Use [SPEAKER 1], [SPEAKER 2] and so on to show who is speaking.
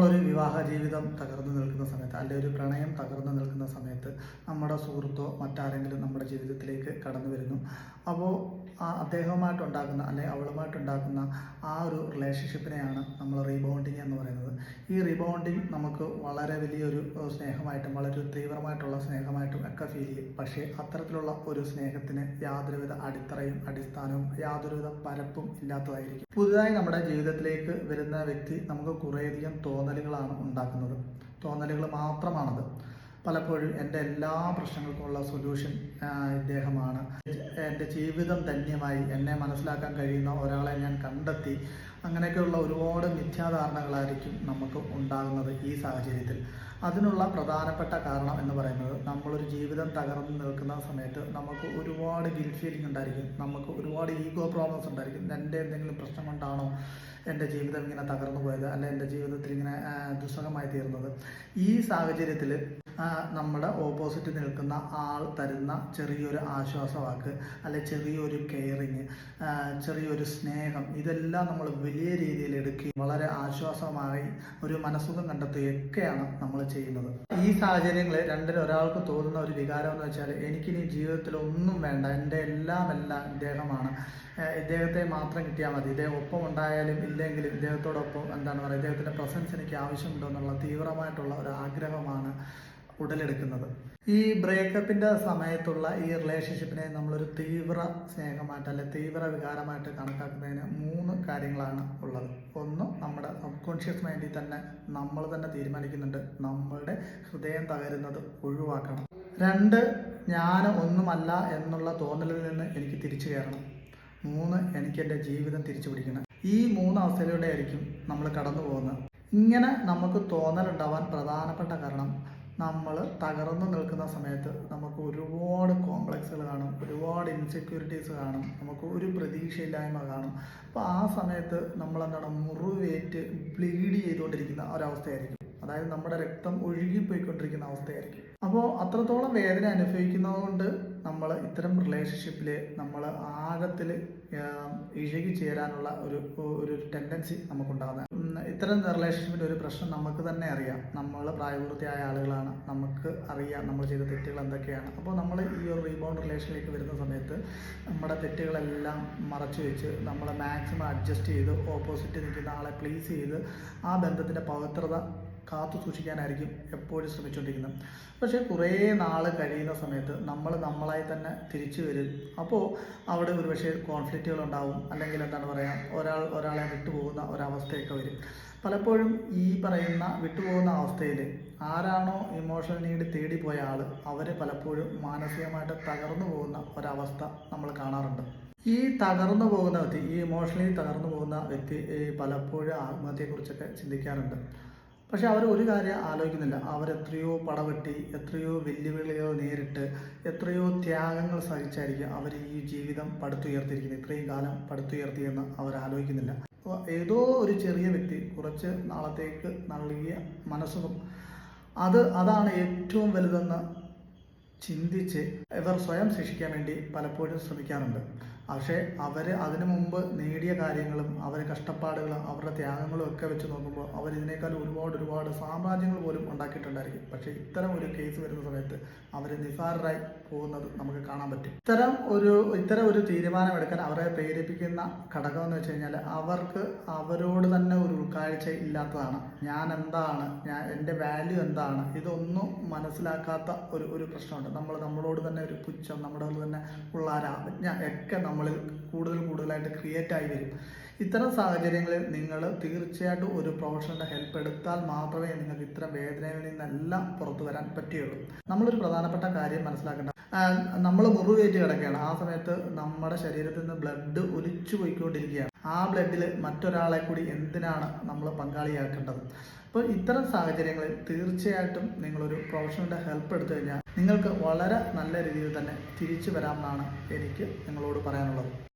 [SPEAKER 1] നമ്മളൊരു വിവാഹ ജീവിതം തകർന്നു നിൽക്കുന്ന സമയത്ത് അല്ലെങ്കിൽ ഒരു പ്രണയം തകർന്നു നിൽക്കുന്ന സമയത്ത് നമ്മുടെ സുഹൃത്തോ മറ്റാരെങ്കിലും നമ്മുടെ ജീവിതത്തിലേക്ക് കടന്നു വരുന്നു. അപ്പോൾ ആ അദ്ദേഹവുമായിട്ടുണ്ടാക്കുന്ന അല്ലെങ്കിൽ അവളുമായിട്ടുണ്ടാക്കുന്ന ആ ഒരു റിലേഷൻഷിപ്പിനെയാണ് നമ്മൾ റീബൗണ്ടിങ് എന്ന് പറയുന്നത്. ഈ റീബൗണ്ടിങ് നമുക്ക് വളരെ വലിയൊരു സ്നേഹമായിട്ടും വളരെ തീവ്രമായിട്ടുള്ള സ്നേഹമായിട്ടും ഒക്കെ ഫീൽ ചെയ്യും. പക്ഷേ അത്തരത്തിലുള്ള ഒരു സ്നേഹത്തിന് യാതൊരുവിധ അടിത്തറയും അടിസ്ഥാനവും യാതൊരുവിധ പരപ്പും ഇല്ലാത്തതായിരിക്കും. പുതുതായി നമ്മുടെ ജീവിതത്തിലേക്ക് വരുന്ന വ്യക്തി നമുക്ക് കുറേയധികം തോന്നലുകളാണ് ഉണ്ടാക്കുന്നത്. തോന്നലുകൾ മാത്രമാണത്. പലപ്പോഴും എന്റെ എല്ലാ പ്രശ്നങ്ങൾക്കുമുള്ള സൊല്യൂഷൻ ഇദ്ദേഹമാണ്. എന്റെ ജീവിതം ധന്യമായി എന്നെ മനസ്സിലാക്കാൻ കഴിയുന്ന ഒരാളെ ഞാൻ കണ്ടെത്തി അങ്ങനെയൊക്കെയുള്ള ഒരുപാട് മിഥ്യാധാരണകളായിരിക്കും നമുക്ക് ഉണ്ടാകുന്നത് ഈ സാഹചര്യത്തിൽ. അതിനുള്ള പ്രധാനപ്പെട്ട കാരണം എന്ന് പറയുന്നത് നമ്മളൊരു ജീവിതം തകർന്നു നിൽക്കുന്ന സമയത്ത് നമുക്ക് ഒരുപാട് ഗിൽ ഫീലിംഗ് ഉണ്ടായിരിക്കും നമുക്ക് ഒരുപാട് ഈഗോ പ്രോബ്ലംസ് ഉണ്ടായിരിക്കും. എന്റെ എന്തെങ്കിലും പ്രശ്നം കൊണ്ടാണോ എന്റെ ജീവിതം ഇങ്ങനെ തകർന്നു പോയത്? അല്ലെ എന്റെ ജീവിതത്തിൽ ഇങ്ങനെ ദുസ്സഹമായി തീർന്നത്? ഈ സാഹചര്യത്തിൽ നമ്മുടെ ഓപ്പോസിറ്റ് നിൽക്കുന്ന ആൾ തരുന്ന ചെറിയൊരു ആശ്വാസവാക്ക് അല്ലെ ചെറിയൊരു കെയറിങ് ചെറിയൊരു സ്നേഹം ഇതെല്ലാം നമ്മൾ വലിയ രീതിയിൽ എടുക്കുകയും വളരെ ആശ്വാസമായി ഒരു മനസ്സുഖം കണ്ടെത്തുകയൊക്കെയാണ് നമ്മൾ ചെയ്യുന്നത്. ഈ സാഹചര്യങ്ങളിൽ രണ്ടിൽ ഒരാൾക്ക് തോന്നുന്ന ഒരു വികാരം എന്ന് വെച്ചാൽ എനിക്കിനി ജീവിതത്തിൽ ഒന്നും വേണ്ട എന്റെ എല്ലാം എല്ലാം ഇദ്ദേഹമാണ് ഇദ്ദേഹത്തെ മാത്രം കിട്ടിയാൽ മതി. ഇദ്ദേഹം ഒപ്പം ഉണ്ടായാലും ഇല്ലെങ്കിലും ഇദ്ദേഹത്തോടൊപ്പം എന്താണ് പറയുക ഇദ്ദേഹത്തിന്റെ പ്രസൻസ് എനിക്ക് ആവശ്യമുണ്ടോ എന്നുള്ള തീവ്രമായിട്ടുള്ള ഒരു ആഗ്രഹമാണ് ഉടലെടുക്കുന്നത്. ഈ ബ്രേക്കപ്പിന്റെ സമയത്തുള്ള ഈ റിലേഷൻഷിപ്പിനെ നമ്മളൊരു തീവ്ര സ്നേഹമായിട്ട് അല്ലെ തീവ്ര വികാരമായിട്ട് കണക്കാക്കുന്നതിന് മൂന്ന് കാര്യങ്ങളാണ് ഉള്ളത്. ഒന്ന് നമ്മുടെ സബ് കോൺഷ്യസ് മൈൻഡിൽ തന്നെ നമ്മൾ തന്നെ തീരുമാനിക്കുന്നുണ്ട് നമ്മളുടെ ഹൃദയം തകരുന്നത് ഒഴിവാക്കണം. രണ്ട് ഞാൻ ഒന്നുമല്ല എന്നുള്ള തോന്നലിൽ നിന്ന് എനിക്ക് തിരിച്ചു കയറണം. മൂന്ന് എനിക്ക് എന്റെ ജീവിതം തിരിച്ചു പിടിക്കണം. ഈ മൂന്ന് അവസ്ഥയിലൂടെ ആയിരിക്കും നമ്മൾ കടന്നു പോകുന്നത് ഇങ്ങനെ നമുക്ക് തോന്നലുണ്ടാവാൻ പ്രധാനപ്പെട്ട കാരണം നമ്മൾ തകർന്നു നിൽക്കുന്ന സമയത്ത് നമുക്ക് ഒരുപാട് കോംപ്ലക്സുകൾ കാണും ഒരുപാട് ഇൻസെക്യൂരിറ്റീസ് കാണും നമുക്ക് ഒരു പ്രതീക്ഷയില്ലായ്മ കാണും. അപ്പോൾ ആ സമയത്ത് നമ്മൾ എന്താണ് മുറിവേറ്റ് ബ്ലീഡ് ചെയ്തുകൊണ്ടിരിക്കുന്ന ഒരവസ്ഥയായിരിക്കും. അതായത് നമ്മുടെ രക്തം ഒഴുകിപ്പോയിക്കൊണ്ടിരിക്കുന്ന അവസ്ഥയായിരിക്കും. അപ്പോൾ അത്രത്തോളം വേദന അനുഭവിക്കുന്നതുകൊണ്ട് നമ്മൾ ഇത്തരം റിലേഷൻഷിപ്പിൽ നമ്മൾ ആഴത്തിൽ ഇഴകി ചേരാനുള്ള ഒരു ഒരു ടെൻഡൻസി നമുക്കുണ്ടാകുന്നത് ഇത്തരം റിലേഷൻഷിപ്പിന്റെ ഒരു പ്രശ്നം നമുക്ക് തന്നെ അറിയാം. നമ്മൾ പ്രായപൂർത്തിയായ ആളുകളാണ്. നമുക്ക് അറിയാം നമ്മൾ ചെയ്ത തെറ്റുകൾ എന്തൊക്കെയാണ്. അപ്പോൾ നമ്മൾ ഈ ഒരു റീബൗണ്ട് റിലേഷനിലേക്ക് വരുന്ന സമയത്ത് നമ്മുടെ തെറ്റുകളെല്ലാം മറച്ചു വെച്ച് നമ്മൾ മാക്സിമം അഡ്ജസ്റ്റ് ചെയ്ത് ഓപ്പോസിറ്റ് നിൽക്കുന്ന ആളെ പ്ലീസ് ചെയ്ത് ആ ബന്ധത്തിന്റെ പവിത്രത കാത്തു സൂക്ഷിക്കാനായിരിക്കും എപ്പോഴും ശ്രമിച്ചുകൊണ്ടിരിക്കുന്നത്. പക്ഷേ കുറേ നാൾ കഴിയുന്ന സമയത്ത് നമ്മൾ നമ്മളായി തന്നെ തിരിച്ചു വരും. അപ്പോൾ അവിടെ ഒരു പക്ഷേ കോൺഫ്ലിക്റ്റുകൾ ഉണ്ടാവും അല്ലെങ്കിൽ എന്താണ് പറയുക ഒരാൾ ഒരാളെ വിട്ടുപോകുന്ന ഒരവസ്ഥയൊക്കെ വരും. പലപ്പോഴും ഈ പറയുന്ന വിട്ടുപോകുന്ന അവസ്ഥയിൽ ആരാണോ ഇമോഷണൽ നീഡ് തേടിപ്പോയ ആൾ അവർ പലപ്പോഴും മാനസികമായിട്ട് തകർന്നു പോകുന്ന ഒരവസ്ഥ നമ്മൾ കാണാറുണ്ട്. ഈ തകർന്നു പോകുന്ന വ്യക്തി ഈ ഇമോഷണലി തകർന്നു പോകുന്ന വ്യക്തി പലപ്പോഴും ആത്മഹത്യയെക്കുറിച്ചൊക്കെ ചിന്തിക്കാറുണ്ട്. പക്ഷെ അവർ ഒരു കാര്യം ആലോചിക്കുന്നില്ല. അവരെത്രയോ പടവെട്ടി എത്രയോ വെല്ലുവിളികൾ നേരിട്ട് എത്രയോ ത്യാഗങ്ങൾ സഹിച്ചായിരിക്കും അവർ ഈ ജീവിതം പടുത്തുയർത്തിയിരിക്കുന്നത്. ഇത്രയും കാലം പടുത്തുയർത്തിയെന്ന് അവർ ആലോചിക്കുന്നില്ല. ഏതോ ഒരു ചെറിയ വ്യക്തി കുറച്ച് നാളത്തേക്ക് നൽകിയ മനസ്സും അത് അതാണ് ഏറ്റവും വലുതെന്ന് ചിന്തിച്ച് ഇവർ സ്വയം ശിക്ഷിക്കാൻ വേണ്ടി പലപ്പോഴും ശ്രമിക്കാറുണ്ട്. പക്ഷേ അവർ അതിനു മുമ്പ് നേടിയ കാര്യങ്ങളും അവരെ കഷ്ടപ്പാടുകളും അവരുടെ ത്യാഗങ്ങളും ഒക്കെ വെച്ച് നോക്കുമ്പോൾ അവർ ഇതിനേക്കാൾ ഒരുപാട് ഒരുപാട് സാമ്രാജ്യങ്ങൾ പോലും ഉണ്ടാക്കിയിട്ടുണ്ടായിരിക്കും. പക്ഷേ ഇത്തരം ഒരു കേസ് വരുന്ന സമയത്ത് അവർ നിസാരരായി പോകുന്നത് നമുക്ക് കാണാൻ പറ്റും. ഇത്തരം ഒരു ഇത്തരം ഒരു തീരുമാനം എടുക്കാൻ അവരെ പ്രേരിപ്പിക്കുന്ന ഘടകം എന്ന് വെച്ച് കഴിഞ്ഞാൽ അവർക്ക് അവരോട് തന്നെ ഒരു ഉൾക്കാഴ്ച ഇല്ലാത്തതാണ്. ഞാൻ എന്താണ് ഞാൻ എന്റെ വാല്യൂ എന്താണ്? ഇതൊന്നും മനസ്സിലാക്കാത്ത ഒരു ഒരു പ്രശ്നമുണ്ട്. നമ്മൾ നമ്മളോട് തന്നെ ഒരു പുച്ഛം നമ്മുടെ തന്നെ ഉള്ള ഒരു അവജ്ഞ ഒക്കെ നമ്മളിൽ കൂടുതൽ കൂടുതലായിട്ട് ക്രിയേറ്റ് ആയി വരും. ഇത്തരം സാഹചര്യങ്ങളിൽ നിങ്ങൾ തീർച്ചയായിട്ടും ഒരു പ്രൊഫഷണലിന്റെ ഹെൽപ്പ് എടുത്താൽ മാത്രമേ നിങ്ങൾക്ക് ഇത്തരം വേദനയിൽ നിന്നെല്ലാം പുറത്തു വരാൻ പറ്റുകയുള്ളൂ. നമ്മളൊരു പ്രധാനപ്പെട്ട കാര്യം മനസ്സിലാക്കേണ്ട. നമ്മൾ മുറിവേറ്റ് കിടക്കുകയാണ്. ആ സമയത്ത് നമ്മുടെ ശരീരത്തിൽ നിന്ന് ബ്ലഡ് ഒലിച്ചു പോയിക്കൊണ്ടിരിക്കുകയാണ്. ആ ബ്ലഡിൽ മറ്റൊരാളെ കൂടി എന്തിനാണ് നമ്മൾ പങ്കാളിയാക്കേണ്ടത്? അപ്പോൾ ഇത്തരം സാഹചര്യങ്ങളിൽ തീർച്ചയായിട്ടും നിങ്ങളൊരു പ്രൊഫഷണലിന്റെ ഹെൽപ്പ് എടുത്തു കഴിഞ്ഞാൽ നിങ്ങൾക്ക് വളരെ നല്ല രീതിയിൽ തന്നെ തിരിച്ചു വരാമെന്നാണ് എനിക്ക് നിങ്ങളോട് പറയാനുള്ളത്.